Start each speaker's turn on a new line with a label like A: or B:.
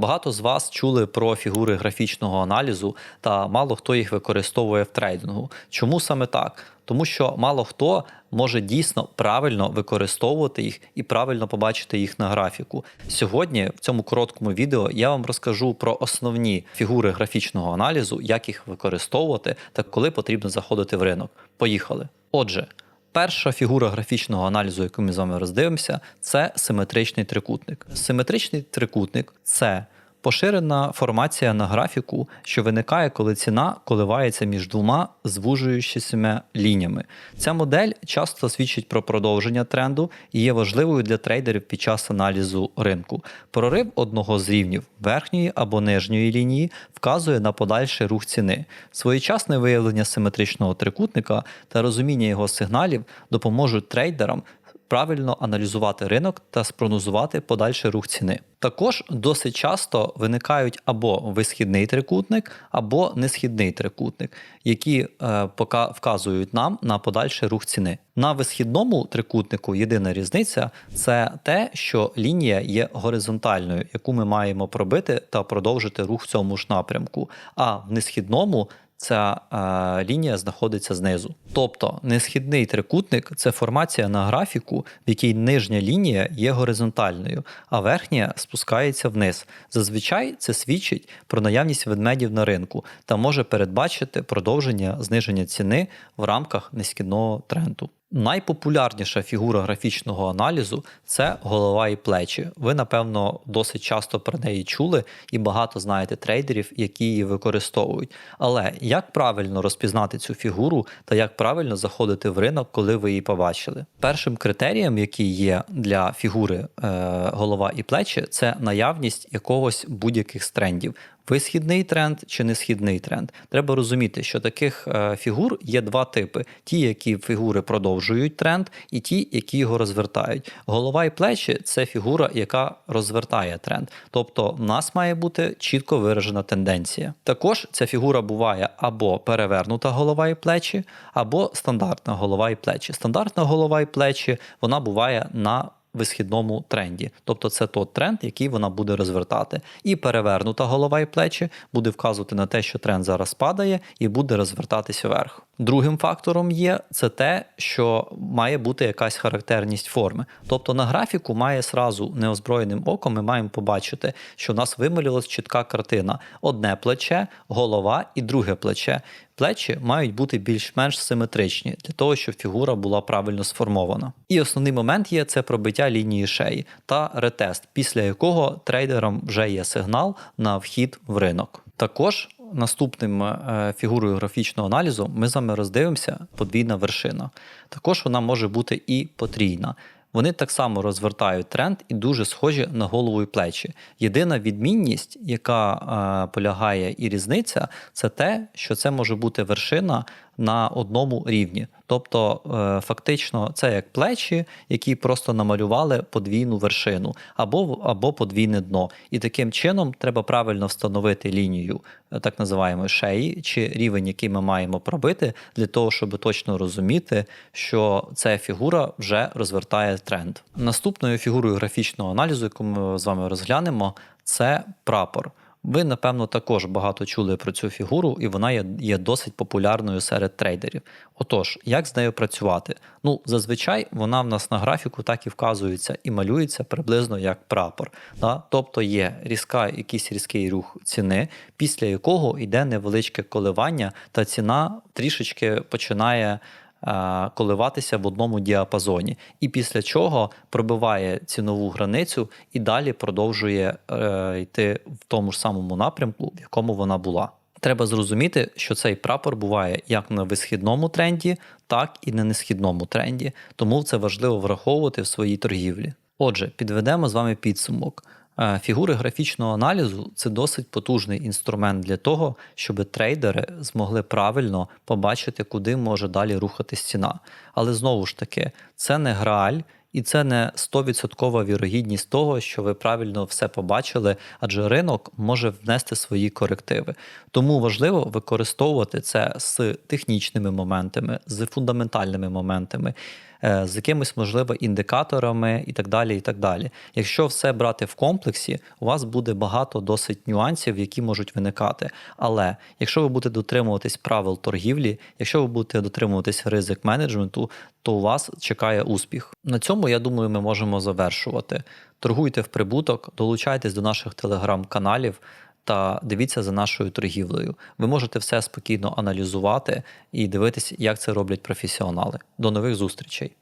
A: Багато з вас чули про фігури графічного аналізу, та мало хто їх використовує в трейдингу. Чому саме так? Тому що мало хто може дійсно правильно використовувати їх і правильно побачити їх на графіку. Сьогодні в цьому короткому відео я вам розкажу про основні фігури графічного аналізу, як їх використовувати та коли потрібно заходити в ринок. Поїхали. Отже. Перша фігура графічного аналізу, яку ми з вами роздивимося, це симетричний трикутник. Симетричний трикутник це поширена формація на графіку, що виникає, коли ціна коливається між двома звужуючими лініями. Ця модель часто свідчить про продовження тренду і є важливою для трейдерів під час аналізу ринку. Прорив одного з рівнів верхньої або нижньої лінії вказує на подальший рух ціни. Своєчасне виявлення симетричного трикутника та розуміння його сигналів допоможуть трейдерам правильно аналізувати ринок та спрогнозувати подальший рух ціни. Також досить часто виникають або висхідний трикутник, або несхідний трикутник, які е, пока вказують нам на подальший рух ціни. На висхідному трикутнику єдина різниця це те, що лінія є горизонтальною, яку ми маємо пробити та продовжити рух в цьому ж напрямку. А в несхідному ця е, лінія знаходиться знизу. Тобто несхідний трикутник це формація на графіку, в якій нижня лінія є горизонтальною, а верхня спускається вниз. Зазвичай це свідчить про наявність ведмедів на ринку та може передбачити продовження зниження ціни в рамках несхідного тренду. Найпопулярніша фігура графічного аналізу це голова і плечі. Ви, напевно, досить часто про неї чули і багато знаєте трейдерів, які її використовують. Але як правильно розпізнати цю фігуру та як правильно заходити в ринок, коли ви її побачили? Першим критерієм, який є для фігури е, голова і плечі, це наявність якогось будь-яких трендів висхідний тренд чи несхідний тренд. Треба розуміти, що таких е, фігур є два типи: ті, які фігури продовжують тренд, і ті, які його розвертають. Голова і плечі це фігура, яка розвертає тренд. Тобто в нас має бути чітко виражена тенденція. Також ця фігура буває або перевернута голова і плечі, або стандартна голова і плечі. Стандартна голова і плечі вона буває на висхідному тренді. Тобто це той тренд, який вона буде розвертати. І перевернута голова і плечі буде вказувати на те, що тренд зараз падає, і буде розвертатися вверх. Другим фактором є це те, що має бути якась характерність форми. Тобто на графіку має сразу неозброєним оком, ми маємо побачити, що в нас вималювалась чітка картина: одне плече, голова і друге плече. Плечі мають бути більш-менш симетричні для того, щоб фігура була правильно сформована. І основний момент є це пробиття лінії шеї та ретест, після якого трейдерам вже є сигнал на вхід в ринок. Також наступним е, фігурою графічного аналізу ми з вами роздивимося подвійна вершина. Також вона може бути і потрійна. Вони так само розвертають тренд і дуже схожі на голову і плечі. Єдина відмінність, яка е, полягає і різниця, це те, що це може бути вершина на одному рівні. Тобто, е, фактично, це як плечі, які просто намалювали подвійну вершину або або подвійне дно. І таким чином треба правильно встановити лінію е, так називаємо шеї, чи рівень, який ми маємо пробити, для того, щоб точно розуміти, що ця фігура вже розвертає тренд. Наступною фігурою графічного аналізу, яку ми з вами розглянемо, це прапор. Ви, напевно, також багато чули про цю фігуру, і вона є є досить популярною серед трейдерів. Отож, як з нею працювати? Ну, зазвичай вона в нас на графіку так і вказується і малюється приблизно як прапор. Да? Тобто є різка, якийсь різкий рух ціни, після якого йде невеличке коливання, та ціна трішечки починає. Е, коливатися в одному діапазоні, і після чого пробиває цінову границю і далі продовжує е, йти в тому ж самому напрямку, в якому вона була. Треба зрозуміти, що цей прапор буває як на висхідному тренді, так і на несхідному тренді, тому це важливо враховувати в своїй торгівлі. Отже, підведемо з вами підсумок. Е, фігури графічного аналізу це досить потужний інструмент для того, щоб трейдери змогли правильно побачити, куди може далі рухатись ціна. Але знову ж таки, це не грааль. І це не 100% вірогідність того, що ви правильно все побачили, адже ринок може внести свої корективи. Тому важливо використовувати це з технічними моментами, з фундаментальними моментами. Е, з якимись можливо індикаторами і так далі. і так далі. Якщо все брати в комплексі, у вас буде багато досить нюансів, які можуть виникати. Але якщо ви будете дотримуватись правил торгівлі, якщо ви будете дотримуватись ризик менеджменту, то у вас чекає успіх. На цьому я думаю, ми можемо завершувати. Торгуйте в прибуток, долучайтесь до наших телеграм-каналів та дивіться за нашою торгівлею. Ви можете все спокійно аналізувати і дивитись, як це роблять професіонали. До нових зустрічей!